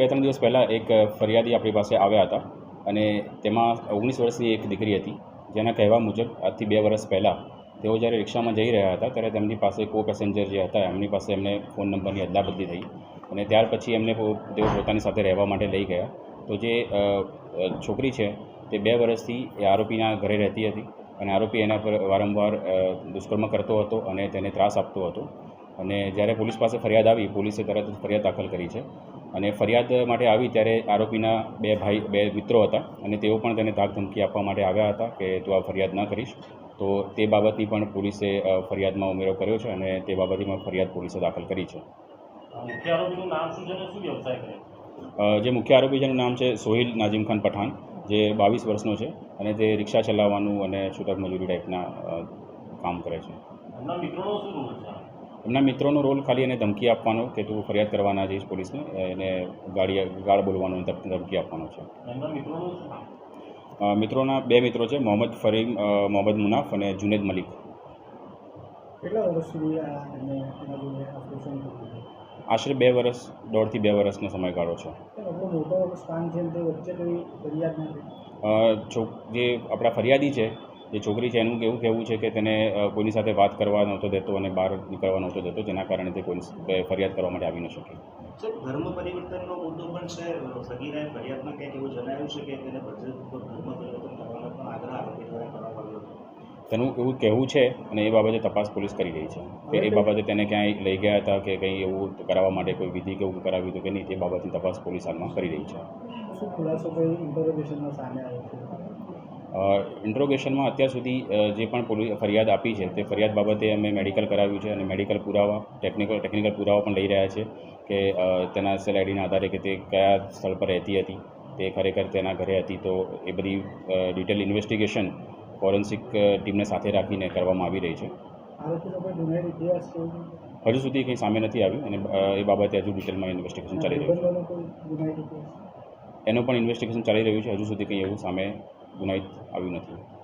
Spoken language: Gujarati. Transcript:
બે ત્રણ દિવસ પહેલાં એક ફરિયાદી આપણી પાસે આવ્યા હતા અને તેમાં ઓગણીસ વર્ષની એક દીકરી હતી. જેના કહેવા મુજબ આજથી બે વર્ષ પહેલાં તેઓ જ્યારે રિક્ષામાં જઈ રહ્યા હતા ત્યારે તેમની પાસે કો પેસેન્જર જે હતા એમની પાસે એમને ફોન નંબરની અદલાબદલી થઈ અને ત્યાર પછી એમને તેઓ પોતાની સાથે રહેવા માટે લઈ ગયા. તો જે છોકરી છે તે બે વર્ષથી એ આરોપીના ઘરે રહેતી હતી અને આરોપી એના પર વારંવાર દુષ્કર્મ કરતો હતો અને તેને ત્રાસ આપતો હતો. અને જ્યારે પોલીસ પાસે ફરિયાદ આવી પોલીસે તરત જ ફરિયાદ દાખલ કરી છે. અને ફરિયાદ માટે આવી ત્યારે આરોપીના બે ભાઈ બે મિત્રો હતા અને તેઓ પણ તેને ધાક ધમકી આપવા માટે આવ્યા હતા કે તું આ ફરિયાદ ન કરીશ. તો તે બાબતની પણ પોલીસે ફરિયાદમાં ઉમેરો કર્યો છે અને તે બાબતની પણ ફરિયાદ પોલીસે દાખલ કરી છે. મુખ્ય આરોપીનું નામ શું છે અને શું વ્યવસાય કરે? જે મુખ્ય આરોપી જેનું નામ છે સોહિલ નાઝીમ ખાન પઠાણ જે બાવીસ વર્ષનો છે અને તે રિક્ષા ચલાવવાનું અને છૂટક મજૂરી ટાઈપના કામ કરે છે. મિત્રોનો શું રોલ છે? એમના મિત્રોનો રોલ ખાલી એને ધમકી આપવાનો કે તું ફરિયાદ કરવાના જઈશ પોલીસને એને ગાડી ગાળ બોલવાનો ધમકી આપવાનો છે. મિત્રોનું બે મિત્રો છે મોહમ્મદ ફરીમ મોહમ્મદ મુનાફ અને જુનેદ મલિક. આશરે બે વર્ષ દોઢથી બે વર્ષનો સમયગાળો છે. તો આપણો મોટો સ્થાન છે ને તે વચ્ચે કોઈ ફરિયાદ નથી? અ, છો જે આપણા ફરિયાદી છે જે છોકરી છે એનું કેવું કહેવું છે કે તેને કોઈની સાથે વાત કરવા નહોતો દેતો અને બહાર નીકળવા નહોતો દેતો જેના કારણે તે કોઈ ફરિયાદ કરવા માટે આવી ન શકે. સર ધર્મ પરિવર્તનનો મુદ્દો પણ છે સગીરાએ ફરિયાદમાં ક્યાંક એવું જણાવ્યું છે કે તેને ધર્મ પરિવર્તન કરવાનો પણ આગ્રહ આરોપી દ્વારા કરવામાં આવ્યો હતો? તેનું એવું કહેવું છે અને એ બાબતે તપાસ પોલીસ કરી રહી છે. કે એ બાબતે તેને ક્યાંય લઈ ગયા હતા કે કંઈ એવું કરાવવા માટે કોઈ વિધિ કે એવું કરાવ્યું હતું કે નહીં તે બાબતની તપાસ પોલીસ હાલમાં કરી રહી છે. શું ખુલાસો કોઈ ઇન્ટરોગેશનમાં સામે આવ્યો છે? ઇન્ટ્રોગેશનમાં અત્યાર સુધી જે પણ પોલીસ ફરિયાદ આપી છે તે ફરિયાદ બાબતે અમે મેડિકલ કરાવ્યું છે અને મેડિકલ પુરાવા ટેકનિકલ ટેકનિકલ પુરાવા પણ લઈ રહ્યા છે કે તેના સેલ આઈડીના આધારે કે તે કયા સ્થળ પર રહેતી હતી તે ખરેખર તેના ઘરે હતી તો એ બધી ડિટેલ ઇન્વેસ્ટિગેશન ફોરેન્સિક ટીમને સાથે રાખીને કરવામાં આવી રહી છે? હજુ સુધી કંઈ સામે નથી આવ્યું અને એ બાબતે હજુ ડિટેલમાં ઇન્વેસ્ટિગેશન ચાલી રહ્યું છે એનું પણ ઇન્વેસ્ટિગેશન ચાલી રહ્યું છે હજુ સુધી કંઈ એવું સામે ગુનાહિત આવ્યું નથી